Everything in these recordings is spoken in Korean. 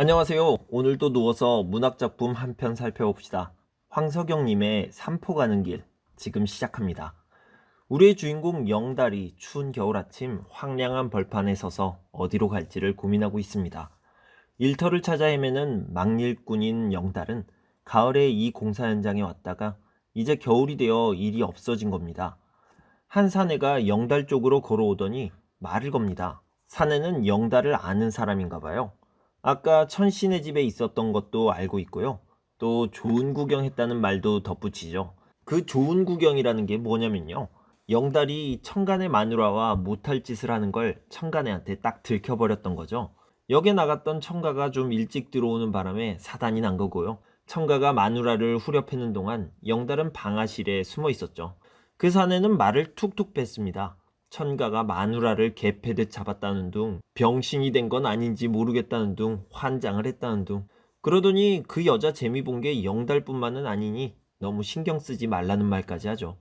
안녕하세요. 오늘도 누워서 문학작품 한 편 살펴봅시다. 황석영님의 삼포 가는 길 지금 시작합니다. 우리의 주인공 영달이 추운 겨울 아침 황량한 벌판에 서서 어디로 갈지를 고민하고 있습니다. 일터를 찾아 헤매는 막일꾼인 영달은 가을에 이 공사 현장에 왔다가 이제 겨울이 되어 일이 없어진 겁니다. 한 사내가 영달 쪽으로 걸어오더니 말을 겁니다. 사내는 영달을 아는 사람인가 봐요. 아까 천신의 집에 있었던 것도 알고 있고요. 또 좋은 구경했다는 말도 덧붙이죠. 그 좋은 구경이라는 게 뭐냐면요. 영달이 청간의 마누라와 못할 짓을 하는 걸 청간애한테 딱 들켜버렸던 거죠. 역에 나갔던 청가가 좀 일찍 들어오는 바람에 사단이 난 거고요. 청가가 마누라를 후려 패는 동안 영달은 방아실에 숨어 있었죠. 그 사내는 말을 툭툭 뺐습니다. 천가가 마누라를 개패듯 잡았다는 둥, 병신이 된 건 아닌지 모르겠다는 둥, 환장을 했다는 둥. 그러더니 그 여자 재미 본 게 영달뿐만은 아니니 너무 신경 쓰지 말라는 말까지 하죠.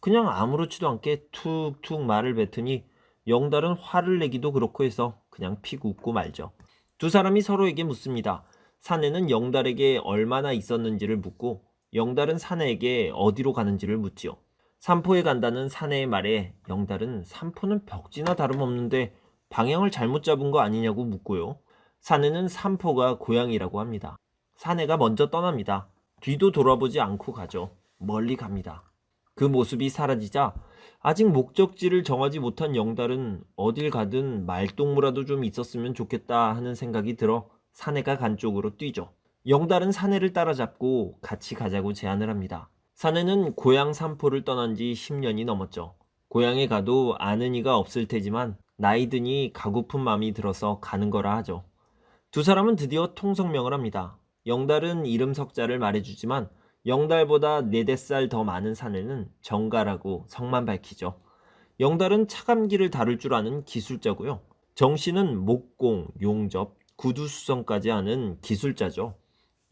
그냥 아무렇지도 않게 툭툭 말을 뱉으니 영달은 화를 내기도 그렇고 해서 그냥 피고 웃고 말죠. 두 사람이 서로에게 묻습니다. 사내는 영달에게 얼마나 있었는지를 묻고 영달은 사내에게 어디로 가는지를 묻지요. 삼포에 간다는 사내의 말에 영달은 삼포는 벽지나 다름없는데 방향을 잘못 잡은 거 아니냐고 묻고요. 사내는 삼포가 고향이라고 합니다. 사내가 먼저 떠납니다. 뒤도 돌아보지 않고 가죠. 멀리 갑니다. 그 모습이 사라지자 아직 목적지를 정하지 못한 영달은 어딜 가든 말동무라도 좀 있었으면 좋겠다 하는 생각이 들어 사내가 간 쪽으로 뛰죠. 영달은 사내를 따라잡고 같이 가자고 제안을 합니다. 사내는 고향 삼포를 떠난 지 10년이 넘었죠. 고향에 가도 아는 이가 없을 테지만 나이 드니 가고픈 마음이 들어서 가는 거라 하죠. 두 사람은 드디어 통성명을 합니다. 영달은 이름 석자를 말해주지만 영달보다 네댓 살더 많은 사내는 정가라고 성만 밝히죠. 영달은 차감기를 다룰 줄 아는 기술자고요. 정씨는 목공, 용접, 구두수성까지 하는 기술자죠.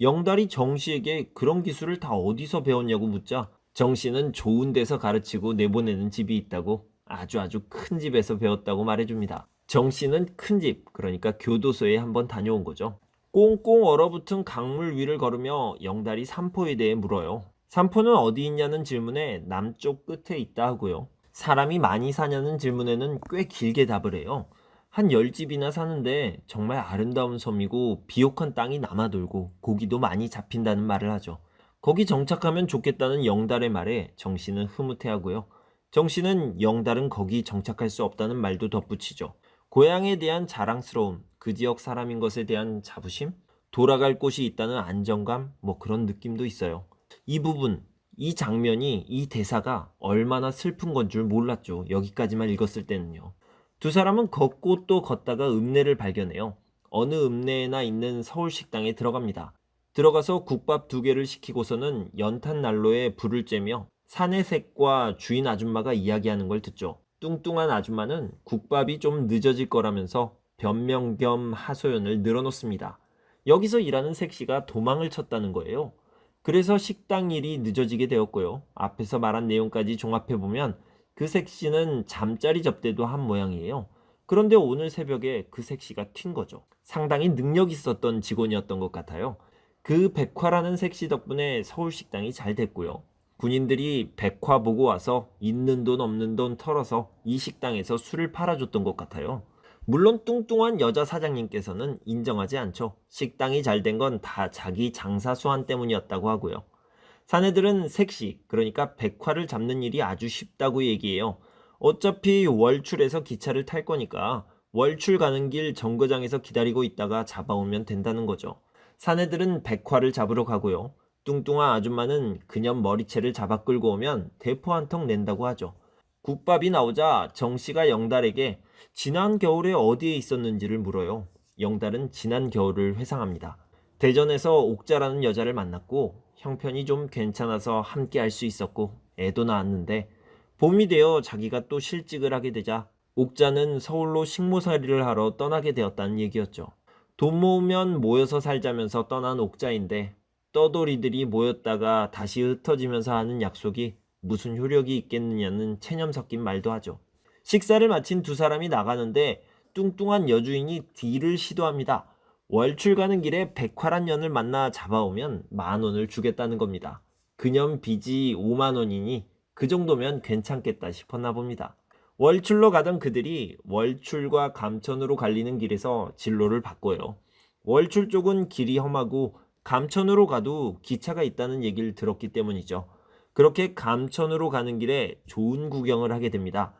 영달이 정씨에게 그런 기술을 다 어디서 배웠냐고 묻자 정씨는 좋은 데서 가르치고 내보내는 집이 있다고 아주 아주 큰 집에서 배웠다고 말해줍니다. 정씨는 큰 집, 그러니까 교도소에 한번 다녀온 거죠. 꽁꽁 얼어붙은 강물 위를 걸으며 영달이 삼포에 대해 물어요. 삼포는 어디 있냐는 질문에 남쪽 끝에 있다 하고요. 사람이 많이 사냐는 질문에는 꽤 길게 답을 해요. 한 열 집이나 사는데 정말 아름다운 섬이고 비옥한 땅이 남아돌고 고기도 많이 잡힌다는 말을 하죠. 거기 정착하면 좋겠다는 영달의 말에 정씨는 흐뭇해하고요. 정씨는 영달은 거기 정착할 수 없다는 말도 덧붙이죠. 고향에 대한 자랑스러움, 그 지역 사람인 것에 대한 자부심, 돌아갈 곳이 있다는 안정감, 뭐 그런 느낌도 있어요. 이 부분, 이 장면이, 이 대사가 얼마나 슬픈 건 줄 몰랐죠. 여기까지만 읽었을 때는요. 두 사람은 걷고 또 걷다가 읍내를 발견해요. 어느 읍내에나 있는 서울 식당에 들어갑니다. 들어가서 국밥 두 개를 시키고서는 연탄 난로에 불을 쬐며 사내색과 주인 아줌마가 이야기하는 걸 듣죠. 뚱뚱한 아줌마는 국밥이 좀 늦어질 거라면서 변명 겸 하소연을 늘어놓습니다. 여기서 일하는 색씨가 도망을 쳤다는 거예요. 그래서 식당 일이 늦어지게 되었고요. 앞에서 말한 내용까지 종합해보면 그 색 씨는 잠자리 접대도 한 모양이에요. 그런데 오늘 새벽에 그 색 씨가 튄 거죠. 상당히 능력 있었던 직원이었던 것 같아요. 그 백화라는 색씨 덕분에 서울 식당이 잘 됐고요. 군인들이 백화 보고 와서 있는 돈 없는 돈 털어서 이 식당에서 술을 팔아줬던 것 같아요. 물론 뚱뚱한 여자 사장님께서는 인정하지 않죠. 식당이 잘 된 건 다 자기 장사 수완 때문이었다고 하고요. 사내들은 색시, 그러니까 백화를 잡는 일이 아주 쉽다고 얘기해요. 어차피 월출해서 기차를 탈 거니까 월출 가는 길 정거장에서 기다리고 있다가 잡아오면 된다는 거죠. 사내들은 백화를 잡으러 가고요. 뚱뚱한 아줌마는 그년 머리채를 잡아 끌고 오면 대포 한 통 낸다고 하죠. 국밥이 나오자 정씨가 영달에게 지난 겨울에 어디에 있었는지를 물어요. 영달은 지난 겨울을 회상합니다. 대전에서 옥자라는 여자를 만났고 형편이 좀 괜찮아서 함께 할 수 있었고 애도 낳았는데 봄이 되어 자기가 또 실직을 하게 되자 옥자는 서울로 식모살이를 하러 떠나게 되었다는 얘기였죠. 돈 모으면 모여서 살자면서 떠난 옥자인데 떠돌이들이 모였다가 다시 흩어지면서 하는 약속이 무슨 효력이 있겠느냐는 체념 섞인 말도 하죠. 식사를 마친 두 사람이 나가는데 뚱뚱한 여주인이 딜을 시도합니다. 월출 가는 길에 백화란 년을 만나 잡아오면 만 원을 주겠다는 겁니다. 그년 빚이 5만 원이니 그 정도면 괜찮겠다 싶었나 봅니다. 월출로 가던 그들이 월출과 감천으로 갈리는 길에서 진로를 바꿔요. 월출 쪽은 길이 험하고 감천으로 가도 기차가 있다는 얘기를 들었기 때문이죠. 그렇게 감천으로 가는 길에 좋은 구경을 하게 됩니다.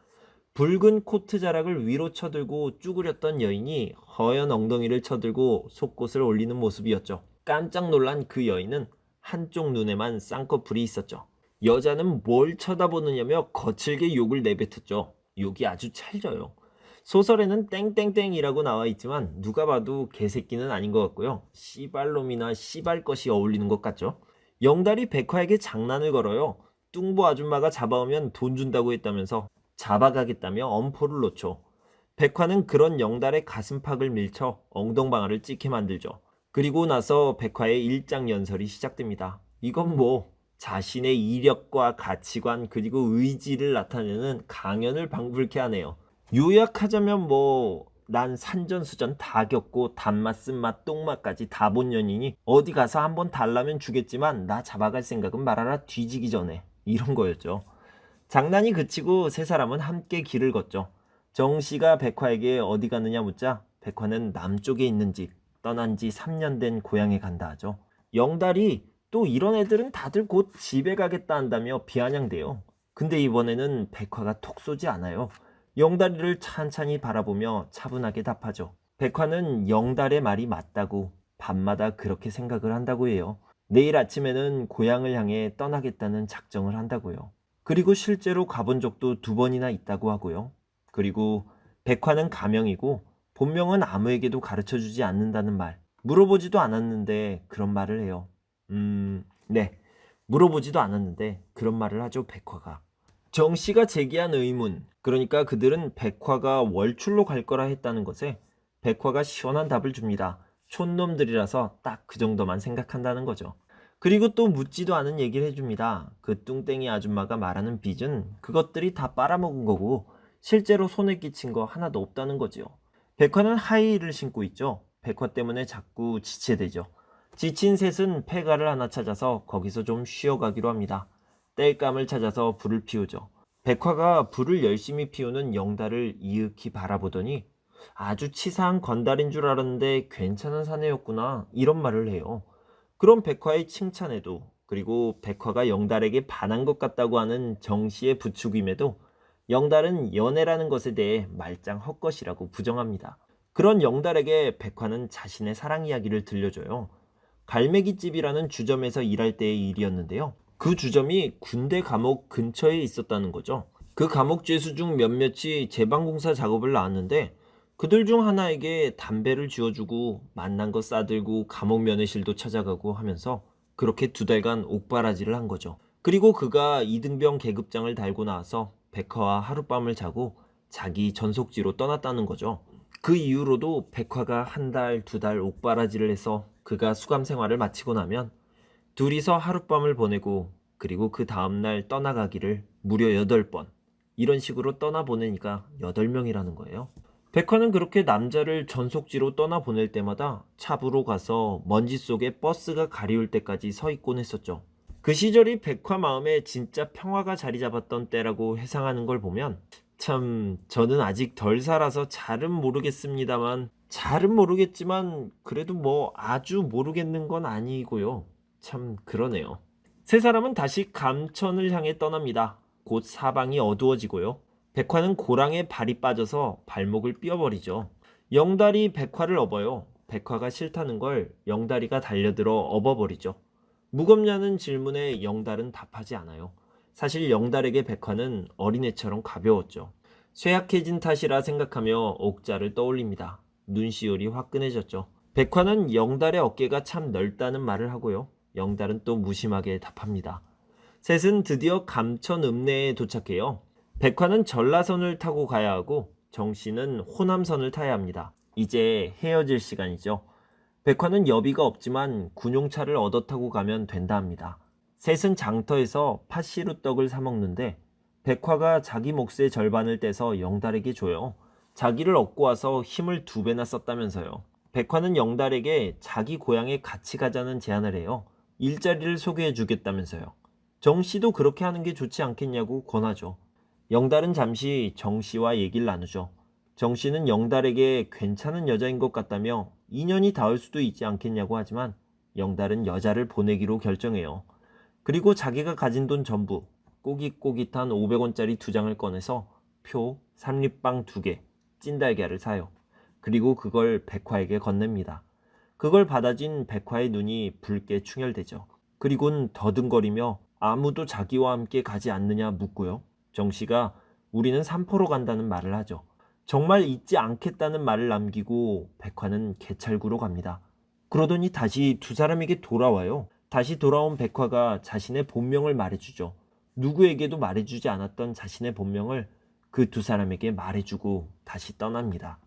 붉은 코트 자락을 위로 쳐들고 쭈그렸던 여인이 허연 엉덩이를 쳐들고 속옷을 올리는 모습이었죠. 깜짝 놀란 그 여인은 한쪽 눈에만 쌍꺼풀이 있었죠. 여자는 뭘 쳐다보느냐며 거칠게 욕을 내뱉었죠. 욕이 아주 찰져요. 소설에는 땡땡땡이라고 나와 있지만 누가 봐도 개새끼는 아닌 것 같고요. 씨발놈이나 씨발것이 어울리는 것 같죠. 영달이 백화에게 장난을 걸어요. 뚱보 아줌마가 잡아오면 돈 준다고 했다면서 잡아가겠다며 엄포를 놓죠. 백화는 그런 영달의 가슴팍을 밀쳐 엉덩방아를 찍게 만들죠. 그리고 나서 백화의 일장 연설이 시작됩니다. 이건 뭐 자신의 이력과 가치관 그리고 의지를 나타내는 강연을 방불케 하네요. 요약하자면 뭐 난 산전수전 다 겪고 단맛 쓴맛 똥맛까지 다 본 년이니 어디 가서 한번 달라면 주겠지만 나 잡아갈 생각은 말아라 뒤지기 전에 이런 거였죠. 장난이 그치고 세 사람은 함께 길을 걷죠. 정 씨가 백화에게 어디 가느냐 묻자 백화는 남쪽에 있는 집 떠난 지 3년 된 고향에 간다 하죠. 영달이 또 이런 애들은 다들 곧 집에 가겠다 한다며 비아냥대요. 근데 이번에는 백화가 톡 쏘지 않아요. 영달이를 찬찬히 바라보며 차분하게 답하죠. 백화는 영달의 말이 맞다고 밤마다 그렇게 생각을 한다고 해요. 내일 아침에는 고향을 향해 떠나겠다는 작정을 한다고요. 그리고 실제로 가본 적도 두 번이나 있다고 하고요. 그리고 백화는 가명이고 본명은 아무에게도 가르쳐 주지 않는다는 말. 물어보지도 않았는데 그런 말을 해요. 음, 네. 물어보지도 않았는데 그런 말을 하죠, 백화가. 정 씨가 제기한 의문, 그러니까 그들은 백화가 월출로 갈 거라 했다는 것에 백화가 시원한 답을 줍니다. 촌놈들이라서 딱 그 정도만 생각한다는 거죠. 그리고 또 묻지도 않은 얘기를 해줍니다. 그 뚱땡이 아줌마가 말하는 빚은 그것들이 다 빨아먹은 거고 실제로 손에 끼친 거 하나도 없다는 거지요. 백화는 하이힐을 신고 있죠. 백화 때문에 자꾸 지체되죠. 지친 셋은 폐가를 하나 찾아서 거기서 좀 쉬어가기로 합니다. 땔감을 찾아서 불을 피우죠. 백화가 불을 열심히 피우는 영달을 이윽히 바라보더니 아주 치사한 건달인 줄 알았는데 괜찮은 사내였구나 이런 말을 해요. 그럼 백화의 칭찬에도 그리고 백화가 영달에게 반한 것 같다고 하는 정씨의 부추김에도 영달은 연애라는 것에 대해 말짱 헛것이라고 부정합니다. 그런 영달에게 백화는 자신의 사랑 이야기를 들려줘요. 갈매기집이라는 주점에서 일할 때의 일이었는데요. 그 주점이 군대 감옥 근처에 있었다는 거죠. 그 감옥 죄수 중 몇몇이 재방공사 작업을 나왔는데 그들 중 하나에게 담배를 쥐어주고 만난 거 싸들고 감옥 면회실도 찾아가고 하면서 그렇게 두 달간 옥바라지를 한 거죠. 그리고 그가 이등병 계급장을 달고 나와서 백화와 하룻밤을 자고 자기 전속지로 떠났다는 거죠. 그 이후로도 백화가 한 달, 두 달 옥바라지를 해서 그가 수감 생활을 마치고 나면 둘이서 하룻밤을 보내고 그리고 그 다음날 떠나가기를 무려 8번 이런 식으로 떠나보내니까 8명이라는 거예요. 백화는 그렇게 남자를 전속지로 떠나보낼 때마다 차부로 가서 먼지 속에 버스가 가리울 때까지 서 있곤 했었죠. 그 시절이 백화 마음에 진짜 평화가 자리 잡았던 때라고 회상하는 걸 보면 참 저는 아직 덜 살아서 잘은 모르겠습니다만 잘은 모르겠지만 그래도 뭐 아주 모르겠는 건 아니고요. 참 그러네요. 세 사람은 다시 감천을 향해 떠납니다. 곧 사방이 어두워지고요. 백화는 고랑에 발이 빠져서 발목을 삐어버리죠. 영달이 백화를 업어요. 백화가 싫다는 걸 영달이가 달려들어 업어버리죠. 무겁냐는 질문에 영달은 답하지 않아요. 사실 영달에게 백화는 어린애처럼 가벼웠죠. 쇠약해진 탓이라 생각하며 옥자를 떠올립니다. 눈시울이 화끈해졌죠. 백화는 영달의 어깨가 참 넓다는 말을 하고요. 영달은 또 무심하게 답합니다. 셋은 드디어 감천 읍내에 도착해요. 백화는 전라선을 타고 가야 하고 정 씨는 호남선을 타야 합니다. 이제 헤어질 시간이죠. 백화는 여비가 없지만 군용차를 얻어 타고 가면 된다 합니다. 셋은 장터에서 팥시루떡을 사 먹는데 백화가 자기 몫의 절반을 떼서 영달에게 줘요. 자기를 얻고 와서 힘을 두 배나 썼다면서요. 백화는 영달에게 자기 고향에 같이 가자는 제안을 해요. 일자리를 소개해 주겠다면서요. 정 씨도 그렇게 하는 게 좋지 않겠냐고 권하죠. 영달은 잠시 정 씨와 얘기를 나누죠. 정 씨는 영달에게 괜찮은 여자인 것 같다며 인연이 닿을 수도 있지 않겠냐고 하지만 영달은 여자를 보내기로 결정해요. 그리고 자기가 가진 돈 전부 꼬깃꼬깃한 500원짜리 두 장을 꺼내서 표, 삼립빵 두 개, 찐달걀을 사요. 그리고 그걸 백화에게 건넵니다. 그걸 받아진 백화의 눈이 붉게 충혈되죠. 그리곤 더듬거리며 아무도 자기와 함께 가지 않느냐 묻고요. 정 씨가 우리는 삼포로 간다는 말을 하죠. 정말 잊지 않겠다는 말을 남기고 백화는 개찰구로 갑니다. 그러더니 다시 두 사람에게 돌아와요. 다시 돌아온 백화가 자신의 본명을 말해주죠. 누구에게도 말해주지 않았던 자신의 본명을 그 두 사람에게 말해주고 다시 떠납니다.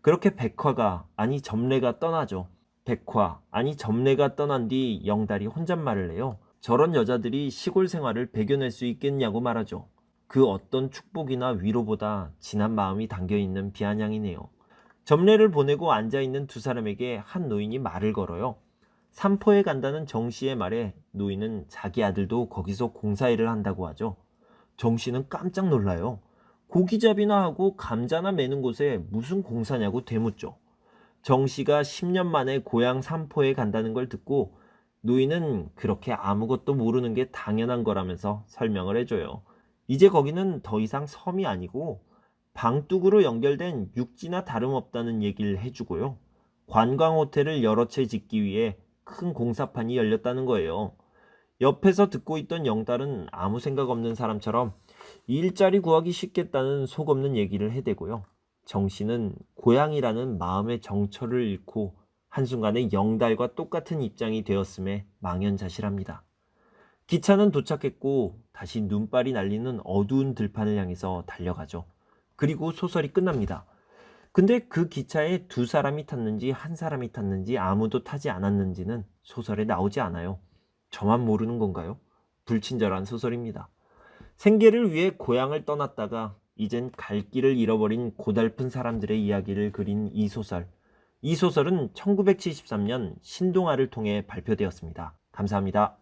그렇게 백화가 아니 점례가 떠나죠. 백화 아니 점례가 떠난 뒤 영달이 혼잣말을 해요. 저런 여자들이 시골 생활을 배겨낼 수 있겠냐고 말하죠. 그 어떤 축복이나 위로보다 진한 마음이 담겨 있는 비아냥이네요. 점례를 보내고 앉아 있는 두 사람에게 한 노인이 말을 걸어요. 삼포에 간다는 정 씨의 말에 노인은 자기 아들도 거기서 공사일을 한다고 하죠. 정 씨는 깜짝 놀라요. 고기잡이나 하고 감자나 매는 곳에 무슨 공사냐고 되묻죠. 정 씨가 10년 만에 고향 삼포에 간다는 걸 듣고 노인은 그렇게 아무것도 모르는 게 당연한 거라면서 설명을 해줘요. 이제 거기는 더 이상 섬이 아니고 방뚝으로 연결된 육지나 다름없다는 얘기를 해주고요. 관광 호텔을 여러 채 짓기 위해 큰 공사판이 열렸다는 거예요. 옆에서 듣고 있던 영달은 아무 생각 없는 사람처럼 일자리 구하기 쉽겠다는 속 없는 얘기를 해대고요. 정 씨는 고향이라는 마음의 정처를 잃고 한순간에 영달과 똑같은 입장이 되었음에 망연자실합니다. 기차는 도착했고 다시 눈발이 날리는 어두운 들판을 향해서 달려가죠. 그리고 소설이 끝납니다. 근데 그 기차에 두 사람이 탔는지 한 사람이 탔는지 아무도 타지 않았는지는 소설에 나오지 않아요. 저만 모르는 건가요? 불친절한 소설입니다. 생계를 위해 고향을 떠났다가 이젠 갈 길을 잃어버린 고달픈 사람들의 이야기를 그린 이 소설. 이 소설은 1973년 신동아를 통해 발표되었습니다. 감사합니다.